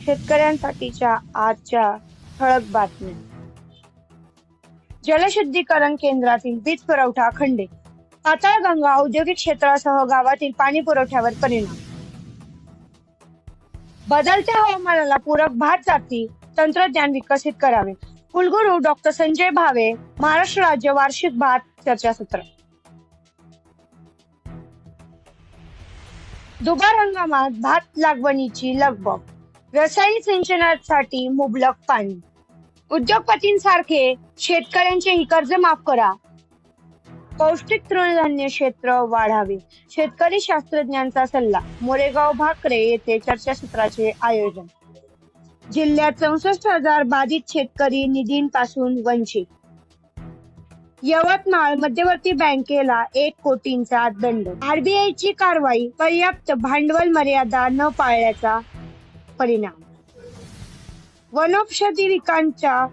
शेतकऱ्यांसाठीच्या आजच्या ठळक बातम्या. जलशुद्धीकरण केंद्रातील वीज पुरवठा खंडित. पाताळगंगा औद्योगिक क्षेत्रासह गावातील पाणी पुरवठ्यावर परिणाम. बदलत्या हवामानाला पूरक भात जाती तंत्रज्ञान विकसित करावे. कुलगुरू डॉक्टर संजय भावे महाराष्ट्र राज्य वार्षिक भात चर्चासत्र दुबार हंगामात भात लागवणीची लगबग. रसायन सिंचनासाठी मुबलक पाणी. उद्योगपतींसारखे शेतकऱ्यांचेही कर्ज माफ करा. पौष्टिक तृणधान्य क्षेत्र वाढावे. शेतकरी शास्त्रज्ञांचा सल्ला. मोरेगाव भाकरे येथे चर्चासत्राचे आयोजन. जिल्ह्यात चौसष्ट हजार बाधित शेतकरी निधींपासून वंचित. यवतमाळ मध्यवर्ती बँकेला एक कोटींचा दंड. आरबीआयची कारवाई पर्याप्त भांडवल मर्यादा न पाळल्याचा परिणाम. वनौषधी पिकांच्या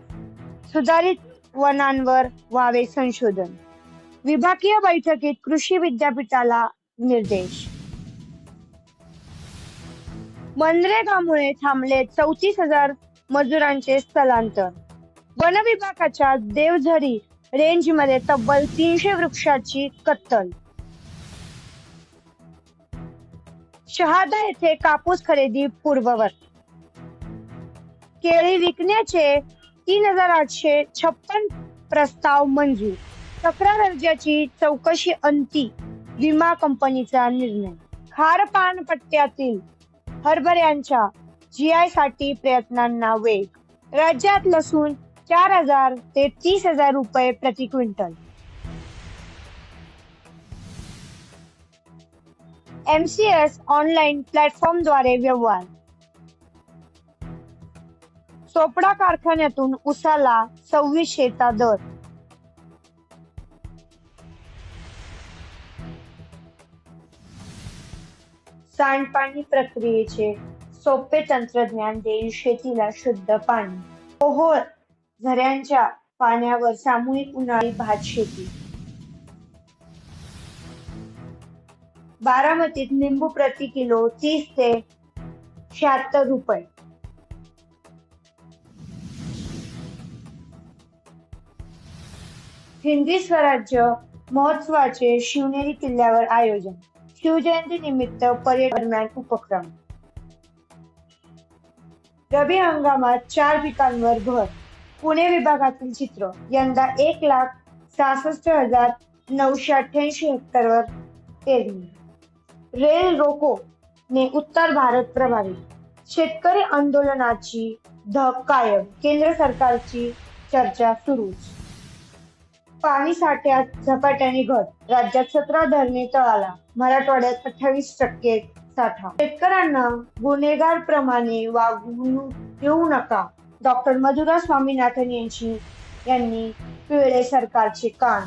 सुधारित वनांवर व्हावे संशोधन. विभागीय बैठकीत कृषी विद्यापीठाला निर्देश. मनरेगामुळे थांबले चौतीस हजार मजुरांचे स्थलांतर. वन विभागाच्या देवझरी रेंजमध्ये तब्बल तीनशे वृक्षाची कत्तल. शहादा येथे कापूस खरेदी पूर्ववत. केळी विकण्याचे तीन हजार आठशे छप्पन प्रस्ताव मंजूर. तक्रार अर्जाची चौकशी अंती विमा कंपनीचा निर्णय. खारपान पट्ट्यातील हरभऱ्यांच्या जीआयसाठी प्रयत्नांना वेग. राज्यात लसूण चार हजार ते तीस हजार रुपये प्रति क्विंटल. एमसीएस ऑनलाईन प्लॅटफॉर्मद्वारे व्यवहार. चोपडा कारखान्यातून उसाला सव्वीसशेचा दर. सांडपाणी प्रक्रियेचे सोपे तंत्रज्ञान देईल शेतीला शुद्ध पाणी. ओहोळ झऱ्यांच्या पाण्यावर सामूहिक उन्हाळी भात शेती. बारामतीत लिंबू प्रति किलो तीस ते शहात्तर रुपये. हिंदी स्वराज्य महोत्सवाचे शिवनेरी किल्ल्यावर आयोजन. शिवजयंती निमित्त पर्यटन उपक्रम. रबी हंगामात चार पिकांवर भर पुणे विभागातील चित्र. यंदा एक लाख सहासष्ट हजार नऊशे अठ्ठ्याऐंशी हेक्टरवर पेरणी. रेल रोको ने उत्तर भारत प्रभावित शेतकरी आंदोलनाची धग कायम. केंद्र सरकारची चर्चा सुरूच. पाणी साठ्यात झपाट्याने घट. राज्यात सतरा धरणे तळाला. मराठवाड्यात अठ्ठावीस टक्के साठा. शेतकऱ्यांना गुन्हेगार प्रमाणे वागणूक देऊ नका. डॉक्टर मधुरा स्वामीनाथन यांची यांनी पिळले सरकारचे कान.